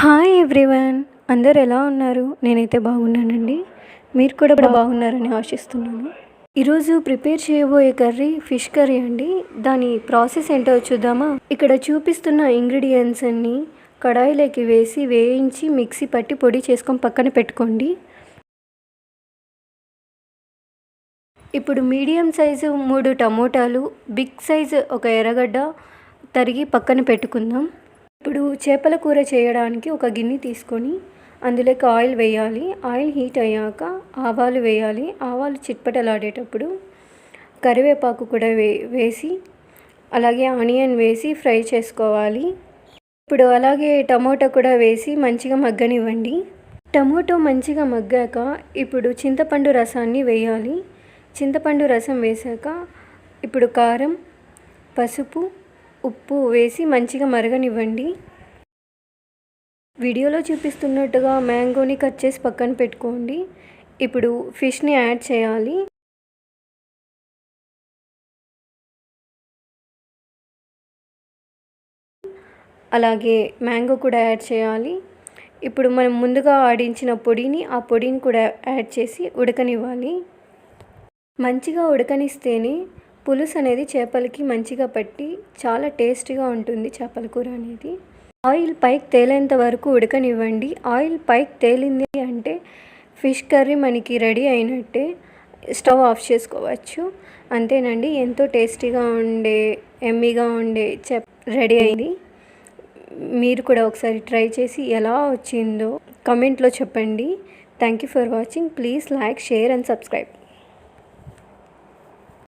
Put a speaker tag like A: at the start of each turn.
A: Hi everyone. అందరు ఎలా ఉన్నారు? నేనైతే బాగున్నానండి. మీరు కూడా బాగున్నారని ఆశిస్తున్నాను. ఈరోజు ప్రిపేర్ చేయబోయే కర్రీ ఫిష్ కర్రీ అండి. దాని ప్రాసెస్ ఏంటో చూద్దామా? ఇక్కడ చూపిస్తున్న ఇంగ్రీడియంట్స్ అన్నీ కడాయిలోకి వేసి వేయించి మిక్సీ పట్టి పొడి చేసుకొని పక్కన పెట్టుకోండి. ఇప్పుడు మీడియం సైజు మూడు టమోటాలు బిగ్ సైజు ఒక ఎర్రగడ్డ తరిగి పక్కన పెట్టుకుందాం. ఇప్పుడు చేపల కూర చేయడానికి ఒక గిన్నె తీసుకొని అందులోకి ఆయిల్ వేయాలి. ఆయిల్ హీట్ అయ్యాక ఆవాలు వేయాలి. ఆవాలు చిట్పటలాడేటప్పుడు కరివేపాకు కూడా వే వేసి అలాగే ఆనియన్ వేసి ఫ్రై చేసుకోవాలి. ఇప్పుడు అలాగే టమోటా కూడా వేసి మంచిగా మగ్గనివ్వండి. టమోటో మంచిగా మగ్గాక ఇప్పుడు చింతపండు రసాన్ని వేయాలి. చింతపండు రసం వేసాక ఇప్పుడు కారం పసుపు ఉప్పు వేసి మంచిగా మరగనివ్వండి. వీడియోలో చూపిస్తున్నట్టుగా మ్యాంగోని కట్ చేసి పక్కన పెట్టుకోండి. ఇప్పుడు ఫిష్ని యాడ్ చేయాలి. అలాగే మ్యాంగో కూడా యాడ్ చేయాలి. ఇప్పుడు మనం ముందుగా ఆడించిన పొడిని ఆ పొడిని కూడా యాడ్ చేసి ఉడకనివ్వాలి. మంచిగా ఉడకనిస్తేనే పులుసు అనేది చేపలకి మంచిగా పట్టి చాలా టేస్టీగా ఉంటుంది చేపల కూర అనేది. ఆయిల్ పైకి తేలేంత వరకు ఉడకనివ్వండి. ఆయిల్ పైకి తేలింది అంటే ఫిష్ కర్రీ మనకి రెడీ అయినట్టే స్టవ్ ఆఫ్ చేసుకోవచ్చు. అంతేనండి ఎంతో టేస్టీగా ఉండే ఎమ్మీగా ఉండే చెప్ రెడీ అయింది. మీరు కూడా ఒకసారి ట్రై చేసి ఎలా వచ్చిందో కమెంట్లో చెప్పండి. Thank you for watching. Please like share and subscribe.